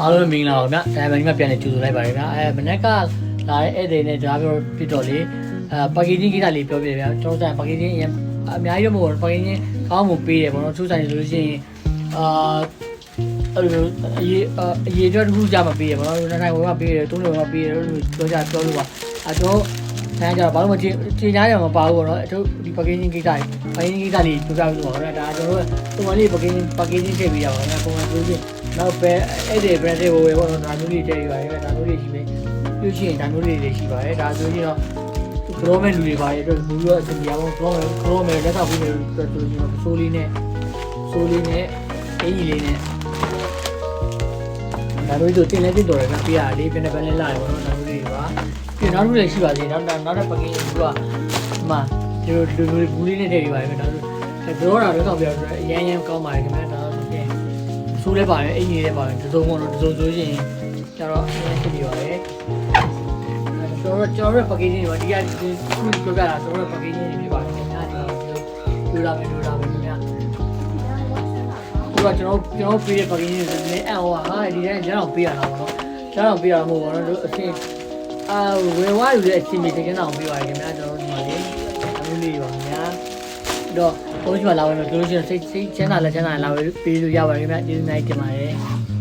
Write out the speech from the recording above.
အားလုံးမင်္ဂလာပါဗျာဒါမှမဟုတ်ပြန်နေကြိုဆိုလိုက်ပါရဗျာအဲမနေ့ကလာတဲ့ဧည့်သည်နဲ့ဒါပြောပြတော့လေအဲပါကီဂျင်းကိစ္စလေးပြောပြတယ်ဗျာကျွန်တော်ဆိုင်ပါကီဂျင်းအရင်အများကြီးတော့မဟုတ်ဘူးပါကီဂျင်းကောင်းမှုပေးတယ်ပေါ့နော်သူဆိုင်ဆိုလို့ရှိရင်အာအဲ့လိုအရေးအရေးတော့တစ်ခုကြမပေးရပေါ့နော်နှစ်နိုင်ဝယ်မပေးတယ်သုံးလုံးဝယ်မပေးတယ်လို့ပြောကြပြောလို့ပါအဲတော့ ဆိုင်ကြတော့ဘာလို့မချင်းချင်းကြားရမှာမပါဘူးပေါ့နော်အထုပ်ဒီပါကီဂျင်းကိစ္စပါကီဂျင်းကိစ္စလေးပြောပြလို့ပါတော့ဒါကျွန်တော်တို့ပုံမှန်လေးပါကီဂျင်းပါကီဂျင်းထည့်ပေးရပါတော့ပုံမှန်ဆိုရင်နောက်ပဲအဲ့ဒီ brand တွေဝယ်ပေါ့နော်ဒါမျိုးတွေတည်ရပါတယ်ဒါမျိုးတွေရှိမယ်ပြုရှိရင်ဒါမျိုးတွေလည်းရှိပါတယ်ဒါဆိုရင်တော့ကရောမဲ့လူတွေပါတယ်အတွက်ဘူးရောအစီအမံပေါ့ကရောမဲ့ကရောမဲ့လက်ထောက်ပြီးနေအတွက်ဆိုရင်တော့ဆိုးလေးနဲ့ဆိုးလေးနဲ့အင်ကြီးလေးနဲ့ဒါမျိုးဆိုတင်လဲတင်တော်တယ်ကပြရလေးပြန်ပြန်လဲလာတယ်ပေါ့နော်ဒါမျိုးတွေပါ ပြီးနောက်တစ်ခုလည်းရှိပါသေးတယ်နောက်နောက်တစ်ပကင်းဘူးကမှဒီလိုလူလူဘူးလေးနဲ့တည်ရပါတယ်ဒါဆိုတော့တာတော့ပြောပြတော့အရန်ရန်ကောင်းပါတယ်ခင်ဗျာဒါဆိုရင်ဆိုးလဲပါတယ်အင်ကြီးလဲပါတယ်တစုံပေါ့နော်တစုံဆိုရင်ကျတော့အရင်ဖြစ်ပြီးပါတယ်ကျွန်တော်ကျွန်တော်ရဲ့ packaging တွေပါဒီကဒီခုပြောပြတာကျွန်တော်ရဲ့ packaging တွေဖြစ်ပါတယ်ခင်ဗျာဒီလိုလာမယ်လို့လာမယ်ခင်ဗျာဒီကကျွန်တော်ကျွန်တော်ပေးတဲ့ packaging တွေလည်းအော်ဟာဒီထဲကျတော့ပေးရတာပေါ့နော်ကျတော့ပေးရမှာမဟုတ်ဘူးနော်အချင်း အာဝယ်ဝါယူတဲ့အချင်းတွေတကယ်တော့ပေးပါတယ်ခင်ဗျာကျွန်တော်ဒီမှာလေအမျိုးလေးပါခင်ဗျာတော့ဘုန်းကြီးကလာဝင်မယ်ပြောလို့ရှိရင်စိတ်စိတ်ချမ်းသာလက်ချမ်းသာလာဝယ်ပေးလို့ရပါတယ်ခင်ဗျာကျေးဇူးများတင်ပါတယ်